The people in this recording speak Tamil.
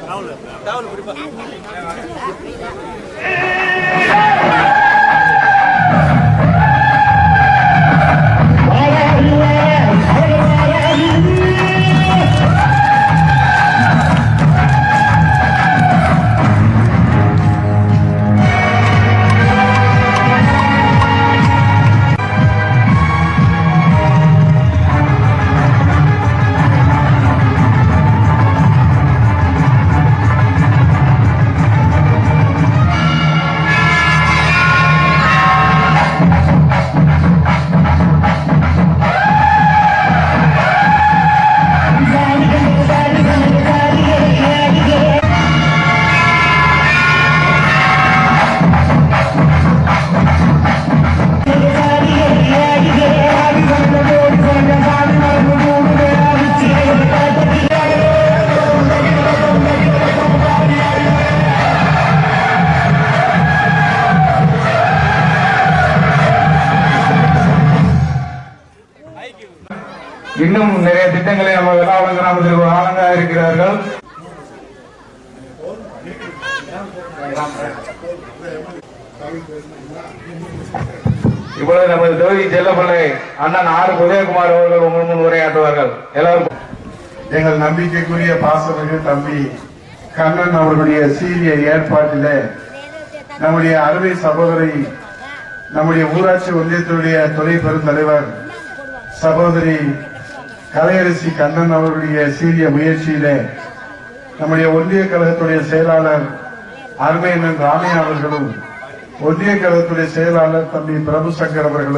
ராகுல் ராகுல் குறிப்பா இன்னும் நிறைய திட்டங்களை நம்ம விழாவளம் கிராமத்தில் ஆளுங்க இருக்கிறார்கள். இப்பொழுது நமது தொகுதி செல்லப்பிள்ளை அண்ணன் ஆர் உதயகுமார் அவர்கள் உங்கள் முன் உரையாற்றுவார்கள். எல்லாருக்கும் எங்கள் நம்பிக்கைக்குரிய பாசமிகு தம்பி கண்ணன் அவர்களுடைய சீரிய ஏற்பாட்டிலே நம்முடைய அருமை சகோதரி நம்முடைய ஊராட்சி ஒன்றியத்தினுடைய துணை பெருந்தலைவர் சகோதரி கலையரசி கண்ணன் அவருடைய சீரிய முயற்சியிலே நம்முடைய ஒன்றிய கழகத்துடைய செயலாளர் அருமையண்ணன் ராமையா அவர்களும் ஒன்றிய கழகத்துடைய செயலாளர் தம்பி பிரபு சங்கர் அவர்களும்